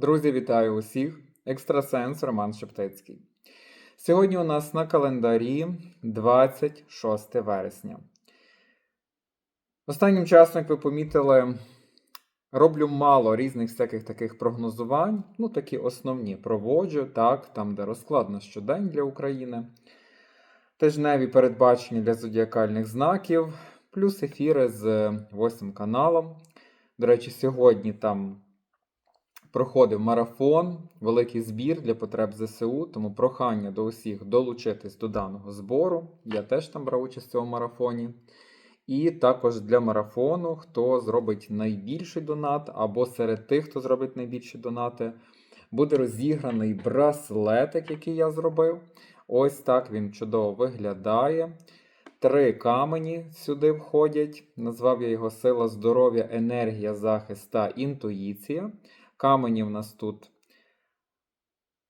Друзі, вітаю усіх! Екстрасенс Роман Шептицький. Сьогодні у нас на календарі 26 вересня. Останнім часом, як ви помітили, роблю мало різних всяких таких прогнозувань. Ну, такі основні проводжу, так, там, де розклад на щодень для України. Тижневі передбачення для зодіакальних знаків, плюс ефіри з 8 каналом. До речі, сьогодні там проходив марафон, великий збір для потреб ЗСУ, тому прохання до усіх долучитись до даного збору. Я теж там брав участь в цьому марафоні. І також для марафону, хто зробить найбільший донат, або серед тих, хто зробить найбільші донати, буде розіграний браслетик, який я зробив. Ось так він чудово виглядає. Три камені сюди входять. Назвав я його сила здоров'я, енергія, захист та інтуїція. Камені в нас тут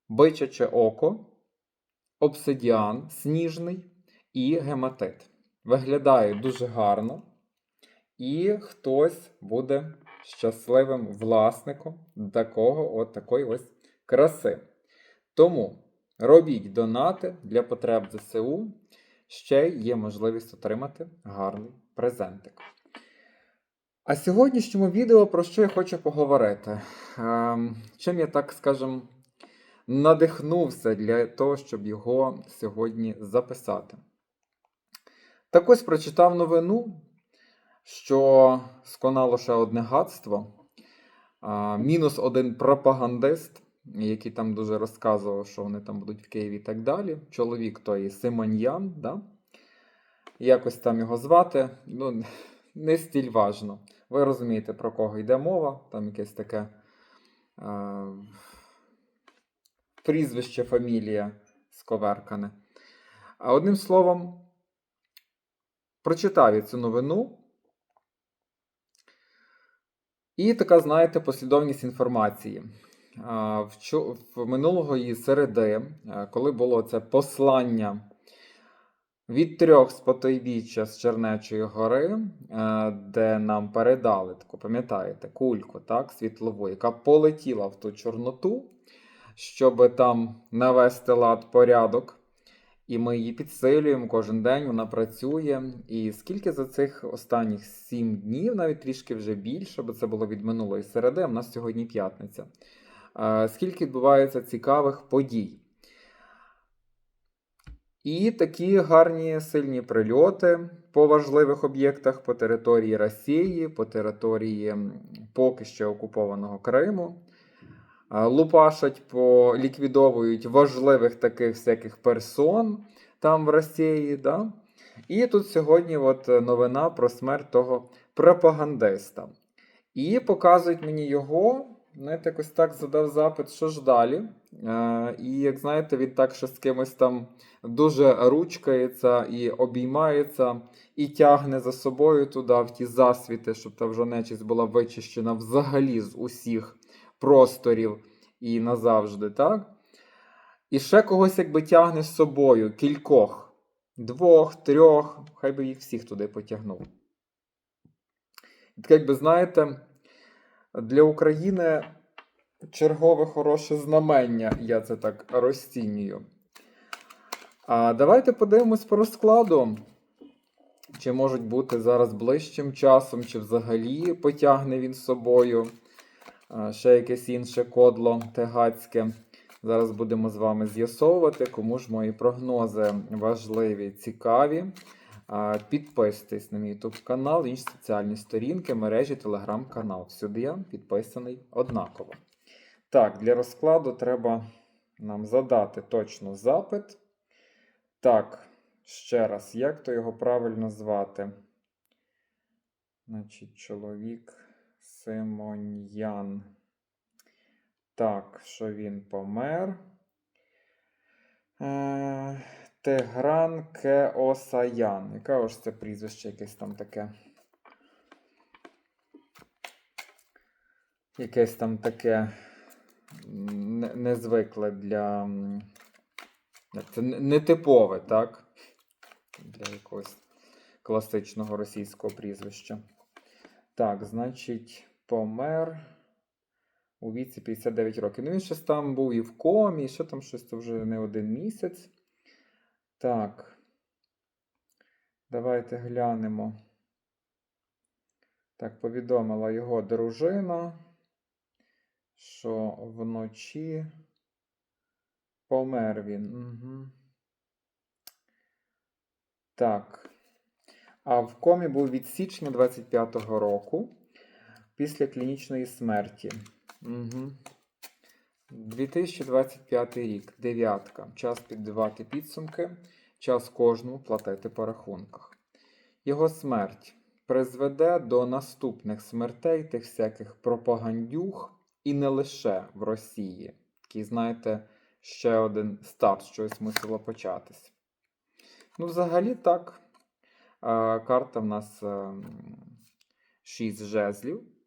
бичаче око, обсидіан сніжний і гематит. Виглядає дуже гарно. І хтось буде щасливим власником такого от такої ось краси. Тому робіть донати для потреб ЗСУ. Ще є можливість отримати гарний презентик. А в сьогоднішньому відео про що я хочу поговорити? Ем, чим я, так скажем, надихнувся для того, щоб його сьогодні записати. Так ось прочитав новину, що сконало ще одне гадство. А, мінус один пропагандист, який там дуже розказував, що вони там будуть в Києві і так далі. Чоловік той Симоньян, да? якось там його звати. Ну, не стіль важно. Ви розумієте, про кого йде мова, там якесь таке е, прізвище, фамілія сковеркане. А одним словом, прочитав я цю новину. І така, знаєте, послідовність інформації. В, чо- в минулої середи, е, коли було це послання від трьох з потойбіччя з Чернечої гори, е, де нам передали таку, пам'ятаєте, кульку, так, світлову, яка полетіла в ту Чорноту, щоб там навести лад порядок. І ми її підсилюємо кожен день, вона працює. І скільки за цих останніх сім днів, навіть трішки вже більше, бо це було від минулої середи, в нас сьогодні п'ятниця. е, Скільки відбувається цікавих подій. І такі гарні сильні прильоти по важливих об'єктах по території Росії, по території поки ще окупованого Криму. Лупашать, по, ліквідовують важливих таких всяких персон там в Росії. Да? І тут сьогодні от новина про смерть того пропагандиста. І показують мені його. Знаєте, якось так задав запит, що ж далі. Е, і як знаєте, він так ще з кимось там дуже ручкається і обіймається, і тягне за собою туди, в ті засвіти, щоб та вже нечисть була вичищена взагалі з усіх просторів і назавжди, так? І ще когось якби тягне з собою, кількох, двох, трьох, хай би їх всіх туди потягнув. І Так, якби знаєте, для України чергове хороше знамення, я це так розцінюю. А давайте подивимось по розкладу. Чи можуть бути зараз ближчим часом, чи взагалі потягне він з собою ще якесь інше кодло тегацьке. Зараз будемо з вами з'ясовувати, кому ж мої прогнози важливі, цікаві. Підписуйтесь на мій YouTube канал, інші соціальні сторінки, мережі, телеграм-канал. Всюди я підписаний однаково. Так, для розкладу треба нам задати точно запит. Так, ще раз, як то його правильно звати? Значить, чоловік Симоньян. Так, що він помер. Тегран Кеосаян. Яке ж це прізвище якесь там таке? Якесь там таке незвикле для. Це нетипове, так? Для якогось класичного російського прізвища. Так, значить, помер у віці 59 років. Ну, він щось там був і в комі, що там щось то вже не один місяць. Так. Давайте глянемо. Так, повідомила його дружина, що вночі помер він. Угу. Так. А в комі був від січня 25-го року після клінічної смерті. Угу. 2025 рік. Дев'ятка. Час підбивати підсумки. Час кожному платити по рахунках. Його смерть призведе до наступних смертей тих всяких пропагандюх, і не лише в Росії. Такий, знаєте, ще один старт, щось мусило початись. Ну, взагалі, так. Карта в нас 6 жезлів.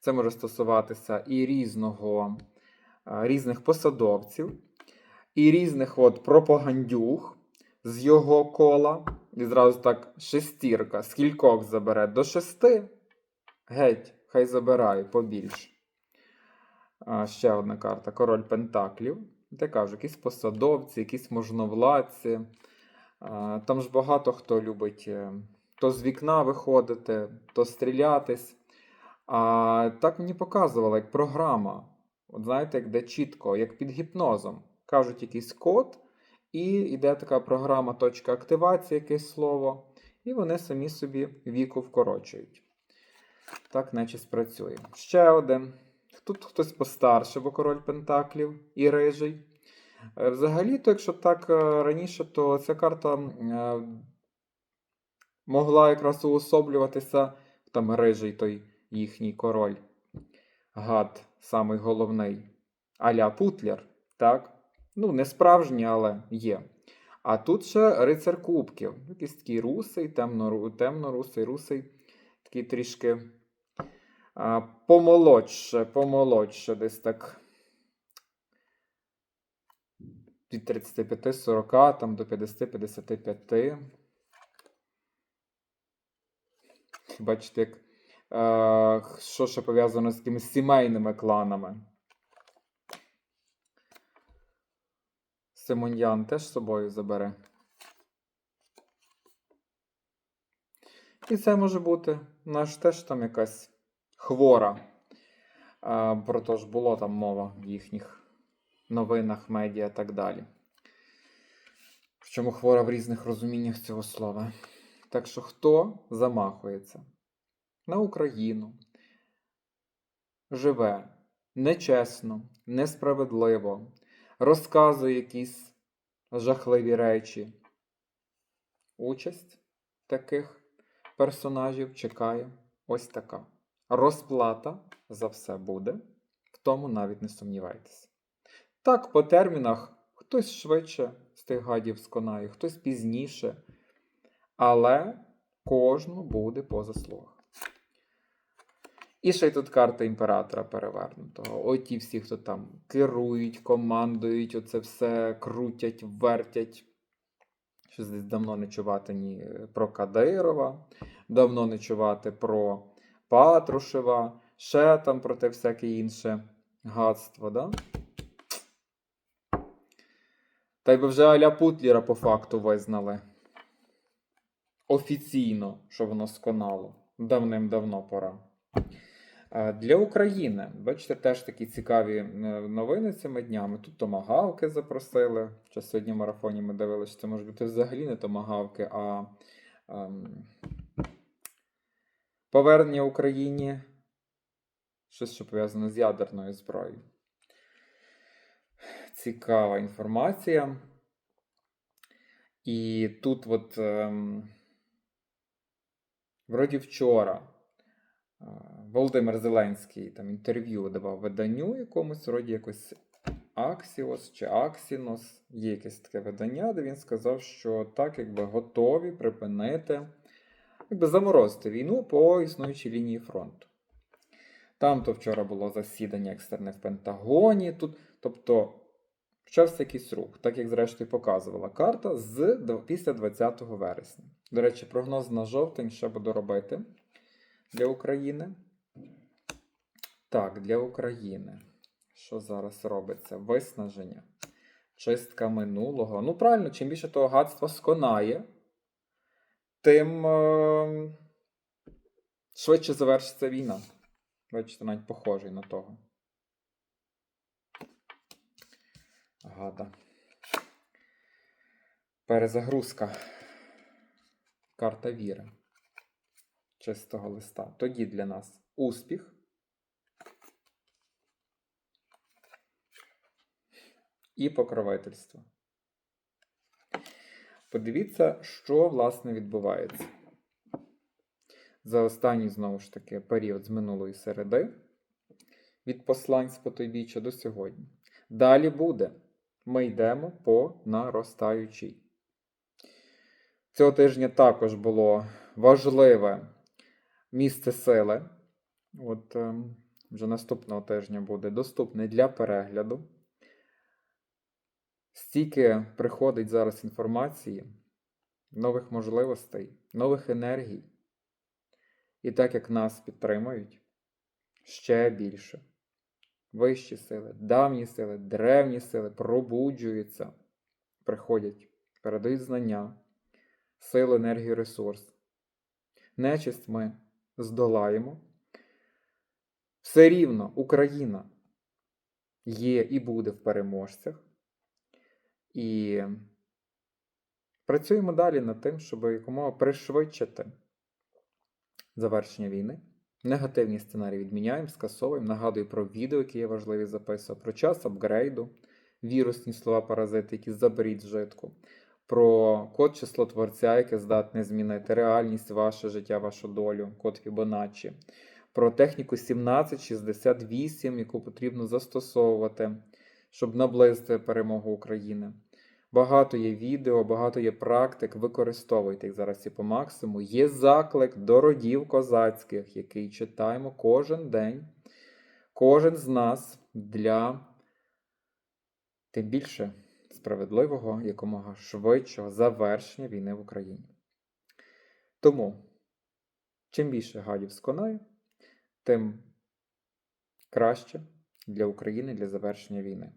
Це може стосуватися і різного, різних посадовців, і різних от пропагандюх з його кола. І зразу так шестірка. Скількох забере? До шести? Геть, хай забирає побільше. Ще одна карта Король Пентаклів. Де кажу, якісь посадовці, якісь можновладці. Там ж багато хто любить е, то з вікна виходити, то стрілятись. А так мені показувало, як програма. От знаєте, як де чітко, як під гіпнозом. Кажуть якийсь код, і йде така програма точка активації, якесь слово, і вони самі собі віку вкорочують. Так, наче спрацює. Ще один. Тут хтось постарше, бо король Пентаклів і рижий. Е, Взагалі-то, якщо так е, раніше, то ця карта е, могла якраз уособлюватися там рижий той їхній король. Гад, самий головний. Аля Путлер, так? Ну, не справжній, але є. А тут ще рицар кубків. Якийсь такий русий, темно, темно-русий, русий, такий трішки а, помолодше, помолодше, десь так. Від 35-40 там до 50-55. Бачите, як, що ще пов'язано з якимись сімейними кланами. Симоньян теж з собою забере. І це може бути наш теж там якась хвора. А, про то ж було там мова в їхніх новинах, медіа і так далі. Причому хвора в різних розуміннях цього слова. Так що хто замахується на Україну, живе нечесно, несправедливо, розказує якісь жахливі речі. Участь таких персонажів чекає ось така. Розплата за все буде, в тому навіть не сумнівайтеся. Так, по термінах хтось швидше з тих гадів сконає, хтось пізніше, але кожну буде по заслугах. І ще й тут карта імператора перевернутого. Оті всі, хто там керують, командують, оце все крутять, вертять. Щось десь давно не чувати ні про Кадирова, давно не чувати про Патрушева, ще там про те всяке інше гадство. Да? Та й би вже Аля Путліра по факту визнали. Офіційно, що воно сконало. Давним-давно пора. Для України, бачите, теж такі цікаві е, новини цими днями. Тут томагавки запросили. Що сьогодні в марафоні ми дивилися, що це може бути взагалі не томагавки, а ем, повернення Україні. Щось, що пов'язане з ядерною зброєю. Цікава інформація. І тут, от, ем, вроді вчора. Володимир Зеленський там інтерв'ю давав виданню якомусь, вроді якось Аксіос чи Аксінос. Є якесь таке видання, де він сказав, що так, якби готові припинити, якби заморозити війну по існуючій лінії фронту. Там то вчора було засідання екстерне в Пентагоні. Тут, тобто почався якийсь рух, так як зрештою показувала карта з після 20 вересня. До речі, прогноз на жовтень ще буду робити для України. Так, для України. Що зараз робиться? Виснаження, чистка минулого. Ну, правильно, чим більше того гадства сконає, тим е- швидше завершиться війна. Бачите, навіть похожий на того. Гада. Перезагрузка. Карта віри. Чистого листа. Тоді для нас успіх. І покровительство. Подивіться, що власне відбувається. За останній, знову ж таки, період з минулої середи від послань з потойбіччя до сьогодні. Далі буде. Ми йдемо по наростаючій. Цього тижня також було важливе місце сили. От ем, вже наступного тижня буде доступне для перегляду. Стільки приходить зараз інформації, нових можливостей, нових енергій. І так як нас підтримують ще більше. Вищі сили, давні сили, древні сили пробуджуються, приходять, передають знання, силу, енергію, ресурс. Нечисть ми здолаємо. Все рівно Україна є і буде в переможцях. І працюємо далі над тим, щоб якомога пришвидшити завершення війни. Негативні сценарії відміняємо, скасовуємо. Нагадую про відео, які я важливі записував, про час апгрейду, вірусні слова паразити, які заберіть з житку, про код число творця, яке здатне змінити реальність, ваше життя, вашу долю, код Фібоначчі, про техніку 1768, яку потрібно застосовувати, щоб наблизити перемогу України. Багато є відео, багато є практик, використовуйте їх зараз і по максимуму. Є заклик до родів козацьких, який читаємо кожен день, кожен з нас для тим більше справедливого, якомога швидшого завершення війни в Україні. Тому, чим більше гадів сконає, тим краще для України для завершення війни.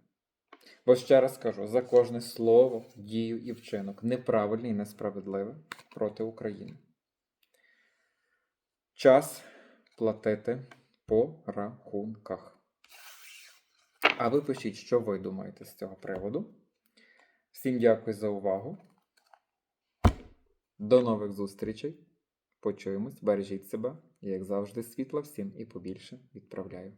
Бо ще раз кажу, за кожне слово, дію і вчинок неправильне і несправедливе проти України. Час платити по рахунках. А ви пишіть, що ви думаєте з цього приводу. Всім дякую за увагу. До нових зустрічей. Почуємось, бережіть себе. Як завжди, світла всім і побільше відправляю.